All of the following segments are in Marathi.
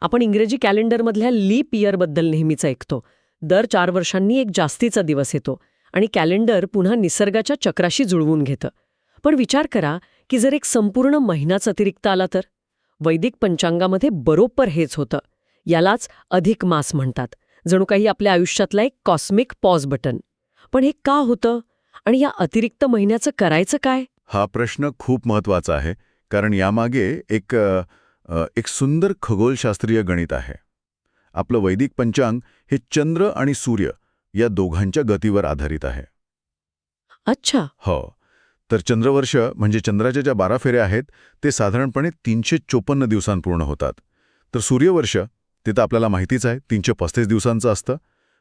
आपण इंग्रजी कॅलेंडरमधल्या लीप इयरबद्दल नेहमीच ऐकतो. दर चार वर्षांनी एक जास्तीचा दिवस येतो आणि कॅलेंडर पुन्हा निसर्गाच्या चक्राशी जुळवून घेतं. पण विचार करा की जर एक संपूर्ण महिनाच अतिरिक्त आला तर? वैदिक पंचांगामध्ये बरोबर हेच होतं. यालाच अधिक मास म्हणतात. जणू काही आपल्या आयुष्यातला एक कॉस्मिक पॉज बटन. पण हे का होतं? आणि या अतिरिक्त महिन्याचं करायचं काय? हा प्रश्न खूप महत्त्वाचा आहे. कारण यामागे एक एक सुंदर खगोलशास्त्रीय गणित आहे. आपलं वैदिक पंचांग हे चंद्र आणि सूर्य या दोघांच्या गतीवर आधारित आहे. अच्छा. हो. तर चंद्रवर्ष म्हणजे चंद्राच्या ज्या बारा फेऱ्या आहेत ते साधारणपणे तीनशे चोपन्न दिवसांत पूर्ण होतात. तर सूर्यवर्ष ते तर आपल्याला माहितीच आहे तीनशे पस्तीस दिवसांचं असतं.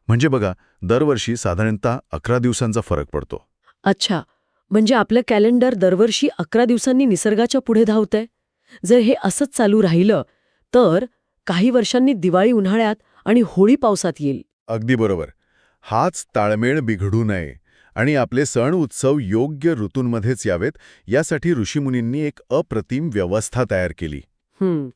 म्हणजे बघा दरवर्षी साधारणतः अकरा दिवसांचा फरक पडतो. अच्छा. म्हणजे आपलं कॅलेंडर दरवर्षी अकरा दिवसांनी निसर्गाच्या पुढे धावतंय? जर हे असंच चालू राहिलं तर काही वर्षांनी दिवाळी उन्हाळ्यात आणि होळी पावसात येईल. अगदी बरोबर. हाच ताळमेळ बिघडू नये आणि आपले सण उत्सव योग्य ऋतूंमध्येच यावेत यासाठी ऋषीमुनींनी एक अप्रतिम व्यवस्था तयार केली. हं,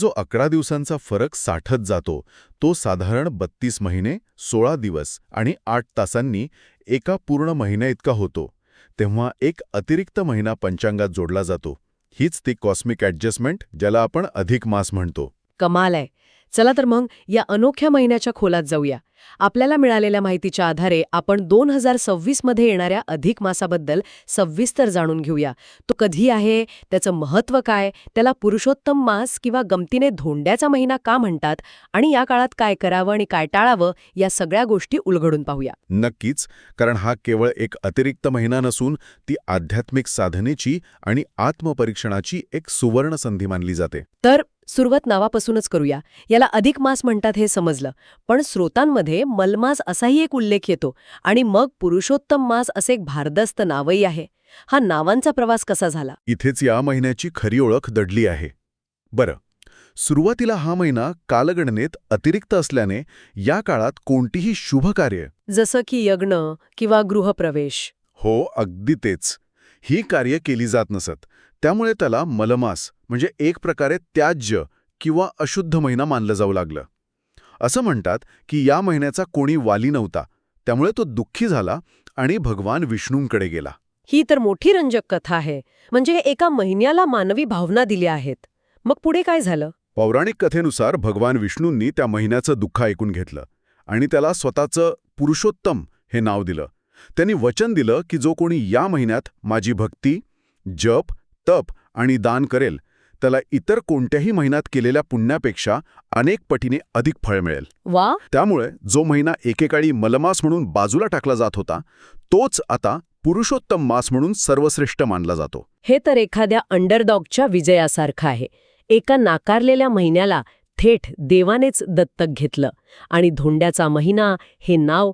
जो अकरा दिवसांचा फरक साठत जातो तो साधारण बत्तीस महिने सोळा दिवस आणि आठ तासांनी एका पूर्ण महिन्या इतका होतो तेव्हा एक अतिरिक्त महिना पंचांगात जोडला जातो. हीच ती कॉस्मिक ॲडजस्टमेंट ज्याला आपण अधिक मास म्हणतो. कमाल आहे. चला तर मग या अनोख्या महिन्याच्या खोलात जाऊया. आपल्याला मिळालेल्या माहितीच्या आधारे आपण दोन हजार सव्वीसमध्ये येणाऱ्या अधिक मासाबद्दल सविस्तर जाणून घेऊया. तो कधी आहे? त्याचं महत्त्व काय? त्याला पुरुषोत्तम मास किंवा गमतीने धोंड्याचा महिना का म्हणतात? आणि या काळात काय करावं आणि काय टाळावं? या सगळ्या गोष्टी उलगडून पाहूया. नक्कीच कारण हा केवळ एक अतिरिक्त महिना नसून ती आध्यात्मिक साधनेची आणि आत्मपरीक्षणाची एक सुवर्ण संधी मानली जाते. तर सुरुवात नावापासूनच करूया. याला अधिक मास म्हणतात हे समजलं. पण स्रोतांमध्ये मलमास असाही एक उल्लेख येतो आणि मग पुरुषोत्तम मास असे एक भारदस्त नावही आहे. हा नावांचा प्रवास कसा झाला? इथेच या महिन्याची खरी ओळख दडली आहे. बरं. सुरुवातीला हा महिना कालगणनेत अतिरिक्त असल्याने या काळात कोणतीही शुभ कार्य जसं की यज्ञ किंवा गृहप्रवेश. हो अगदी तेच. ही कार्य केली जात नसत. त्यामुळे त्याला मलमास म्हणजे एक प्रकारे त्याज्य किंवा अशुद्ध महिना मानलं जाऊ लागलं. असं म्हणतात की या महिन्याचा कोणी वाली नव्हता त्यामुळे तो दुःखी झाला आणि भगवान विष्णूंकडे गेला. ही तर मोठी रंजक कथा आहे. म्हणजे एका महिन्याला मानवी भावना दिल्या आहेत. मग पुढे काय झालं? पौराणिक कथेनुसार भगवान विष्णूंनी त्या महिन्याचं दुःख ऐकून घेतलं आणि त्याला स्वतःचं पुरुषोत्तम हे नाव दिलं. त्यांनी वचन दिलं की जो कोणी या महिन्यात माझी भक्ती जप तप आणि दान करेल त्याला इतर कोणत्याही महिन्यात केलेल्या पुण्यापेक्षा अनेक पटीने अधिक फळ मिळेल. वा! त्यामुळे जो महिना एकेकाळी मलमास म्हणून बाजूला टाकला जात होता तोच आता पुरुषोत्तम मास म्हणून सर्वश्रेष्ठ मानला जातो. हे तर एखाद्या अंडरडॉगच्या विजयासारखं आहे. एका नाकारलेल्या महिन्याला थेट देवानेच दत्तक घेतलं आणि धोंड्याचा महिना हे नाव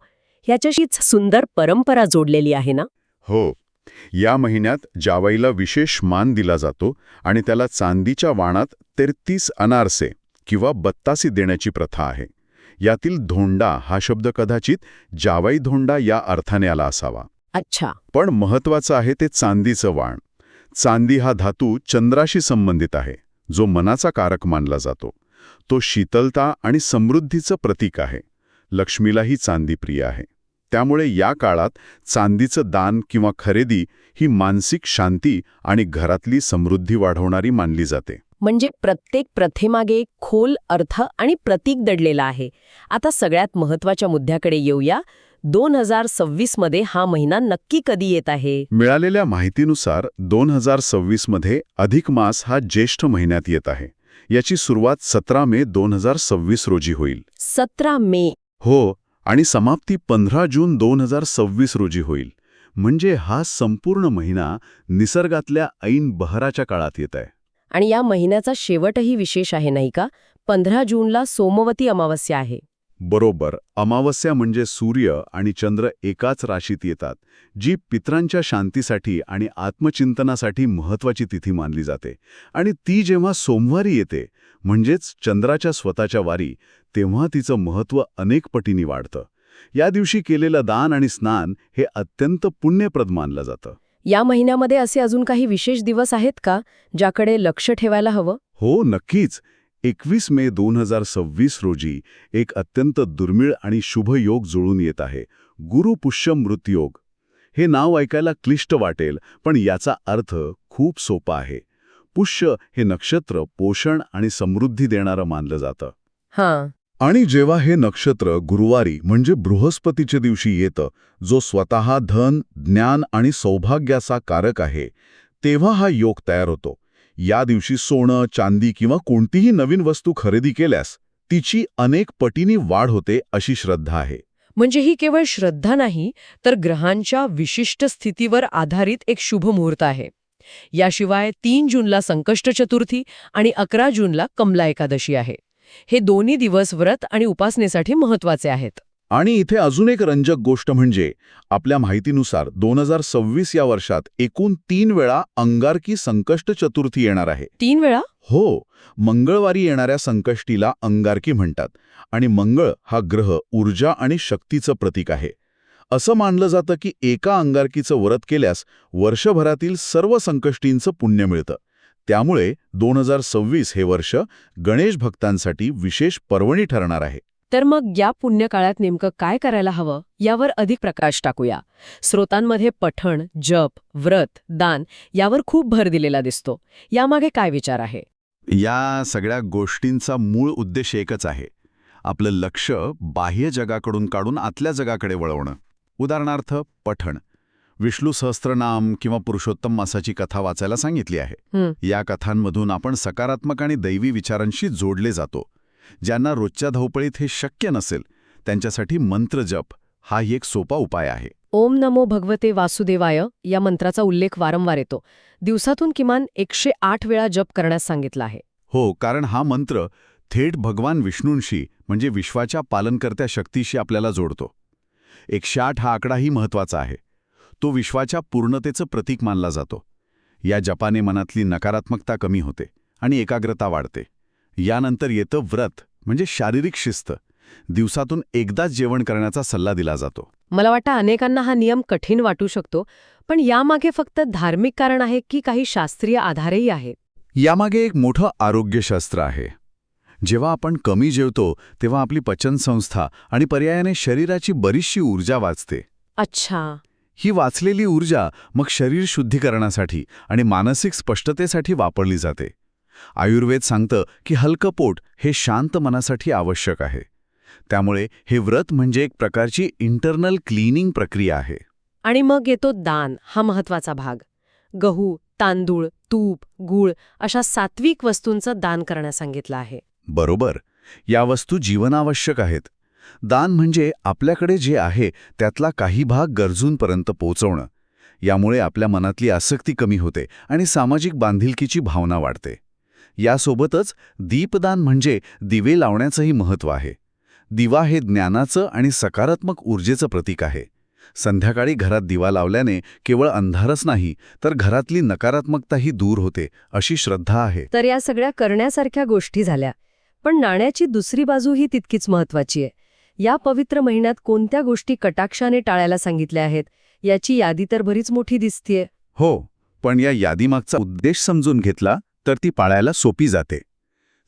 ह्याच्याशीच सुंदर परंपरा जोडलेली आहे ना? हो. या महिन्यात जावईला विशेष मान दिला जातो आणि त्याला चांदीच्या वाणात तेहतीस अनारसे किंवा बत्तासी देण्याची प्रथा आहे. यातील धोंडा हा शब्द कदाचित जावई धोंडा या अर्थाने आला असावा. अच्छा. पण महत्वाचं आहे ते चांदीचं वाण. चांदी हा धातू चंद्राशी संबंधित आहे जो मनाचा कारक मानला जातो. तो शीतलता आणि समृद्धीचं प्रतीक आहे. लक्ष्मीलाही चांदी प्रिय आहे. त्यामुळे या काळात चांदीचं दान किंवा खरेदी ही मानसिक शांती आणि घरातली समृद्धी वाढवणारी मानली जाते. म्हणजे प्रत्येक प्रथेमागे एक खोल अर्थ आणि प्रतीक दडलेला आहे. आता सगळ्यात महत्त्वाच्या मुद्द्याकडे येऊया. दोन हजार सव्वीसमध्ये हा महिना नक्की कधी येत आहे? मिळालेल्या माहितीनुसार दोन हजार सव्वीसमध्ये अधिक मास हा ज्येष्ठ महिन्यात येत आहे. याची सुरुवात सतरा मे दोन हजार सव्वीस रोजी होईल. सतरा मे. हो आणि समाप्ती पंधरा जून दोन हजार सव्वीस रोजी होईल. म्हणजे हा संपूर्ण महिना निसर्गातल्या ऐन बहराच्या काळात येत आहे. आणि या महिन्याचा शेवटही विशेष आहे नाही का? पंधरा जूनला सोमवती अमावस्या आहे. बरोबर अमावस्या म्हणजे सूर्य आणि चंद्र एकाच राशीत येतात जी पित्रांच्या शांतीसाठी आणि आत्मचिंतनासाठी महत्वाची तिथी मानली जाते. आणि ती जेव्हा सोमवारी येते म्हणजेच चंद्राच्या स्वतःच्या वारी तेव्हा तिचं महत्त्व अनेक पटींनी वाढतं. या दिवशी केलेलं दान आणि स्नान हे अत्यंत पुण्यप्रद मानलं जातं. या महिन्यामध्ये असे अजून काही विशेष दिवस आहेत का ज्याकडे लक्ष ठेवायला हवं? हो नक्कीच. एकवीस मे दोन हजार सव्वीस रोजी एक अत्यंत दुर्मिळ आणि शुभ योग जुळून येत आहे गुरुपुष्य मृतयोग. हे नाव ऐकायला क्लिष्ट वाटेल पण याचा अर्थ खूप सोपा आहे. पुष्य हे नक्षत्र पोषण आणि समृद्धी देणारं मानलं जातं. हां. आणि जेव्हा हे नक्षत्र गुरुवारी म्हणजे बृहस्पतीच्या दिवशी येतं जो स्वतः धन ज्ञान आणि सौभाग्याचा कारक आहे तेव्हा हा योग तयार होतो. या दिवशी सोनं चांदी किंवा कोणतीही नवीन वस्तू खरेदी केल्यास तिची अनेक पटीनी वाढ होते अशी श्रद्धा आहे. म्हणजे ही केवळ श्रद्धा नाही तर ग्रहांच्या विशिष्ट स्थितीवर आधारित एक शुभ मुहूर्त आहे. याशिवाय तीन जूनला संकष्ट चतुर्थी आणि अकरा जूनला कमला एकादशी आहे. हे दोन्ही दिवस व्रत आणि उपासनेसाठी महत्त्वाचे आहेत. आणि इथे अजून एक रंजक गोष्ट म्हणजे आपल्या माहितीनुसार दोन हजार सव्वीस या वर्षात एकूण तीन वेळा अंगारकी संकष्ट चतुर्थी येणार आहे. तीन वेळा? हो मंगळवारी येणाऱ्या संकष्टीला अंगारकी म्हणतात आणि मंगळ हा ग्रह ऊर्जा आणि शक्तीचं प्रतीक आहे. असं मानलं जातं की एका अंगारकीचं व्रत केल्यास वर्षभरातील सर्व संकष्टींचं पुण्य मिळतं. त्यामुळे दोन हजार सव्वीस हे वर्ष गणेश भक्तांसाठी विशेष पर्वणी ठरणार आहे. तर मग या पुण्यकाळात नेमकं काय करायला हवं यावर अधिक प्रकाश टाकूया. स्रोतांमध्ये पठण जप व्रत दान यावर खूप भर दिलेला दिसतो. यामागे काय विचार आहे? या सगळ्या गोष्टींचा मूळ उद्देश एकच आहे. आपलं लक्ष बाह्य जगाकडून काढून आतल्या जगाकडे वळवणं. उदाहरणार्थ पठण. विष्णू सहस्त्रनाम किंवा पुरुषोत्तम मासाची कथा वाचायला सांगितली आहे. या कथांमधून आपण सकारात्मक आणि दैवी विचारांशी जोडले जातो. ज्यांना रोजच्या धावपळीत हे शक्य नसेल त्यांच्यासाठी मंत्रजप हा एक सोपा उपाय आहे. ओम नमो भगवते वासुदेवाय या मंत्राचा उल्लेख वारंवार येतो. दिवसातून किमान एकशे आठ वेळा जप करण्यास सांगितलं आहे. हो कारण हा मंत्र थेट भगवान विष्णूंशी म्हणजे विश्वाच्या पालनकर्त्या शक्तीशी आपल्याला जोडतो. एकशे आठ हा आकडाही महत्त्वाचा आहे. तो विश्वाच्या पूर्णतेचं प्रतीक मानला जातो. या जपाने मनातली नकारात्मकता कमी होते आणि एकाग्रता वाढते. यानंतर येतं व्रत म्हणजे शारीरिक शिस्त. दिवसातून एकदाच जेवण करण्याचा सल्ला दिला जातो. मला वाटतं अनेकांना हा नियम कठीण वाटू शकतो पण यामागे फक्त धार्मिक कारण आहे की काही शास्त्रीय आधारही आहेत यामागे एक मोठं आरोग्यशास्त्र आहे. जेव्हा आपण कमी जेवतो तेव्हा आपली पचनसंस्था आणि पर्यायाने शरीराची बरीचशी ऊर्जा वाचते. अच्छा. ही वाचलेली ऊर्जा मग शरीर शुद्धीकरणासाठी आणि मानसिक स्पष्टतेसाठी वापरली जाते. आयुर्वेद सांगतं की हलकं पोट हे शांत मनासाठी आवश्यक आहे. त्यामुळे हे व्रत म्हणजे एक प्रकारची इंटरनल क्लीनिंग प्रक्रिया आहे. आणि मग येतो दान हा महत्त्वाचा भाग. गहू तांदूळ तूप गूळ अशा सात्विक वस्तूंचं दान करण्यास सांगितलं आहे. बरोबर. या वस्तू जीवनावश्यक आहेत. दान म्हणजे आपल्याकडे जे आहे त्यातला काही भाग गरजूंपर्यंत पोचवणं. यामुळे आपल्या मनातली आसक्ती कमी होते आणि सामाजिक बांधिलकीची भावना वाढते. यासोबतच दीपदान म्हणजे दिवे लावण्याचंही महत्त्व आहे. दिवा हे ज्ञानाचं आणि सकारात्मक ऊर्जेचं प्रतीक आहे. संध्याकाळी घरात दिवा लावल्याने केवळ अंधारच नाही तर घरातली नकारात्मकताही दूर होते अशी श्रद्धा आहे. तर या सगळ्या करण्यासारख्या गोष्टी झाल्या. पण नाण्याची दुसरी बाजूही तितकीच महत्वाची आहे. या पवित्र महिन्यात कोणत्या गोष्टी कटाक्षाने टाळायला सांगितल्या आहेत याची यादी तर बरीच मोठी दिसतीये. हो पण या यादीमागचा उद्देश समजून घेतला तर ती पाळायला सोपी जाते.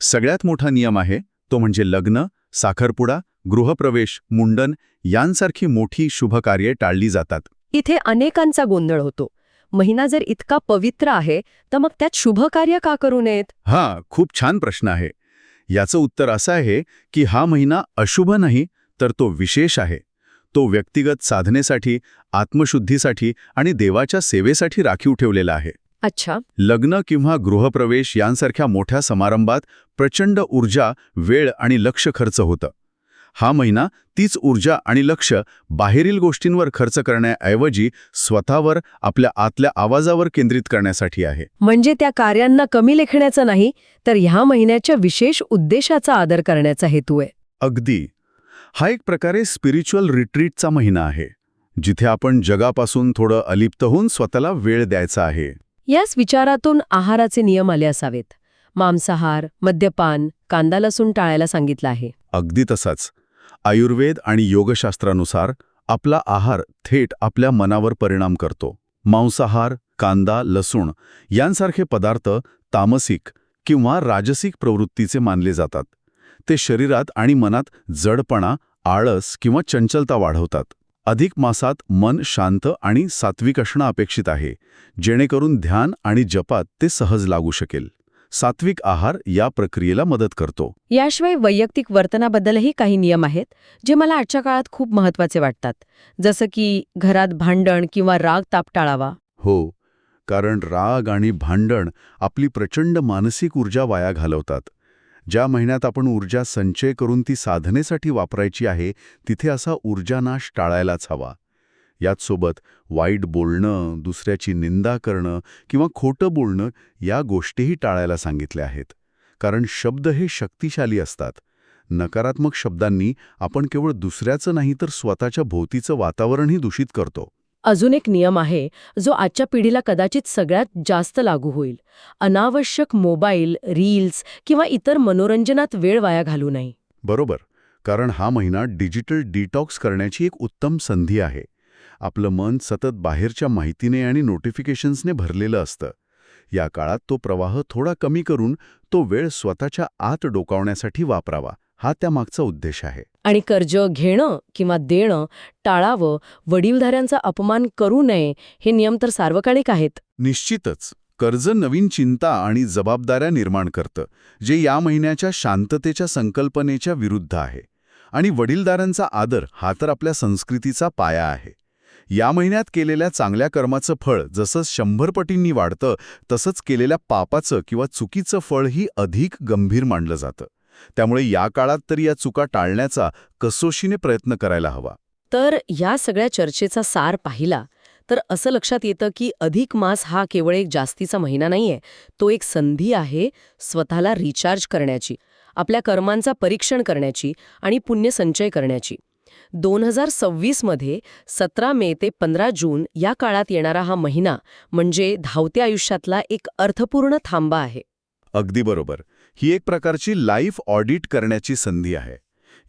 सगळ्यात मोठा नियम आहे तो म्हणजे लग्न साखरपुडा गृहप्रवेश मुंडन यांसारखी मोठी शुभकार्ये टाळली जातात. इथे अनेकांचा गोंधळ होतो. महिना जर इतका पवित्र आहे तर मग त्यात शुभकार्य का करू नयेत? हा खूप छान प्रश्न आहे. याचं उत्तर असं आहे की हा महिना अशुभ नाही तर तो विशेष आहे. तो व्यक्तिगत साधनेसाठी आत्मशुद्धीसाठी आणि देवाच्या सेवेसाठी राखीव ठेवलेला आहे. अच्छा. लग्न किंवा गृहप्रवेश यांसारख्या मोठ्या समारंभात प्रचंड ऊर्जा वेळ आणि लक्ष खर्च होतं. हा महिना तीच ऊर्जा आणि लक्ष बाहेरील गोष्टींवर खर्च करण्याऐवजी स्वतःवर आपल्या आतल्या आवाजावर केंद्रित करण्यासाठी आहे. म्हणजे त्या कार्यांना कमी लेखण्याचा नाही तर ह्या महिन्याच्या विशेष उद्देशाचा आदर करण्याचा हेतू आहे. अगदी. हा एक प्रकारे स्पिरिच्युअल रिट्रीटचा महिना आहे जिथे आपण जगापासून थोडं अलिप्त होऊन स्वतःला वेळ द्यायचा आहे. याच विचारातून आहाराचे नियम आले असावेत. मांसाहार मद्यपान कांदा लसूण टाळायला सांगितलं आहे. अगदी तसाच. आयुर्वेद आणि योगशास्त्रानुसार आपला आहार थेट आपल्या मनावर परिणाम करतो. मांसाहार कांदा लसूण यांसारखे पदार्थ तामसिक किंवा राजसिक प्रवृत्तीचे मानले जातात. ते शरीरात आणि मनात जडपणा आळस किंवा चंचलता वाढवतात. अधिक मासात मन शांत आणि सात्विक असणं अपेक्षित आहे जेणेकरून ध्यान आणि जपात ते सहज लागू शकेल. सात्विक आहार या प्रक्रियेला मदत करतो. याशिवाय वैयक्तिक वर्तनाबद्दलही काही नियम आहेत जे मला आजच्या काळात खूप महत्त्वाचे वाटतात. जसं की घरात भांडण किंवा राग ताप टाळावा. हो कारण राग आणि भांडण आपली प्रचंड मानसिक ऊर्जा वाया घालवतात. ज्या महिन्यात आपण ऊर्जा संचय करून ती साधनेसाठी वापरायची आहे तिथे असा ऊर्जानाश टाळायलाच हवा. याचसोबत वाईट बोलणं दुसऱ्याची निंदा करणं किंवा खोटं बोलणं या गोष्टीही टाळायला सांगितल्या आहेत. कारण शब्द हे शक्तिशाली असतात. नकारात्मक शब्दांनी आपण केवळ दुसऱ्याचं नाही तर स्वतःच्या भोवतीचं वातावरणही दूषित करतो. अजून एक नियम आहे जो आजच्या पिढीला कदाचित सगळ्यात जास्त लागू होईल. अनावश्यक मोबाईल रील्स किंवा इतर मनोरंजनात वेळ वाया घालू नये. बरोबर. कारण हा महिना डिजिटल डिटॉक्स करण्याची एक उत्तम संधी आहे. आपलं मन सतत बाहेरच्या माहितीने आणि नोटिफिकेशन्सने भरलेलं असतं. या काळात तो प्रवाह थोडा कमी करून तो वेळ स्वतःच्या आत डोकावण्यासाठी वापरावा. हा त्यामागचा उद्देश आहे. आणि कर्ज घेणं किंवा देणं टाळावं वडीलधाऱ्यांचा अपमान करू नये हे नियम तर सार्वकालिक आहेत. निश्चितच. कर्ज नवीन चिंता आणि जबाबदाऱ्या निर्माण करतं जे या महिन्याच्या शांततेच्या संकल्पनेच्या विरुद्ध आहे. आणि वडीलदारांचा आदर हा तर आपल्या संस्कृतीचा पाया आहे. या महिन्यात केलेल्या चांगल्या कर्माचं फळ जसं शंभर पटींनी वाढतं तसंच केलेल्या पापाचं किंवा चुकीचं फळही अधिक गंभीर मानलं जातं. त्यामुळे या काळात तर या चुका टाळण्याचा कसोशीने प्रयत्न करायला हवा. तर या सगळ्या चर्चेचा सार पाहिला तर असं लक्षात येतं की अधिक मास हा केवळ एक जास्तीचा महिना नाहीये तो एक संधी आहे स्वतःला रिचार्ज करण्याची आपल्या कर्मांचा परीक्षण करण्याची आणि पुण्यसंचय करण्याची. दोन हजार सव्वीसमध्ये सतरा मे ते पंधरा जून या काळात येणारा हा महिना म्हणजे धावत्या आयुष्यातला एक अर्थपूर्ण थांबा आहे. अगदी बरोबर. ही एक प्रकारची लाईफ ऑडिट करण्याची संधी आहे.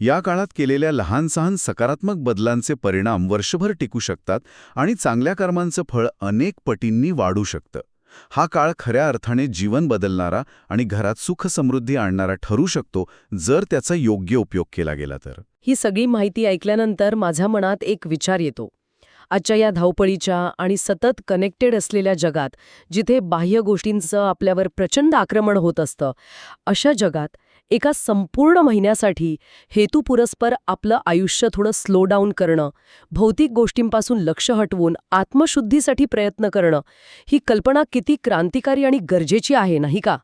या काळात केलेल्या लहान सहान सकारात्मक बदलांचे परिणाम वर्षभर टिकू शकतात आणि चांगल्या कर्मांचं फळ अनेक पटींनी वाढू शकतं. हा काळ खऱ्या अर्थाने जीवन बदलणारा आणि घरात सुख समृद्धी आणणारा ठरू शकतो जर त्याचा योग्य उपयोग केला गेला तर. ही सगळी माहिती ऐकल्यानंतर माझ्या मनात एक विचार येतो. आजच्या या धावपळीच्या आणि सतत कनेक्टेड असलेल्या जगात जिथे बाह्य गोष्टींचं आपल्यावर प्रचंड आक्रमण होत असतं अशा जगात एका संपूर्ण महिन्यासाठी हेतुपुरस्पर आपलं आयुष्य थोडं स्लो डाऊन करणं भौतिक गोष्टींपासून लक्ष हटवून आत्मशुद्धीसाठी प्रयत्न करणं ही कल्पना किती क्रांतिकारी आणि गरजेची आहे नाही का?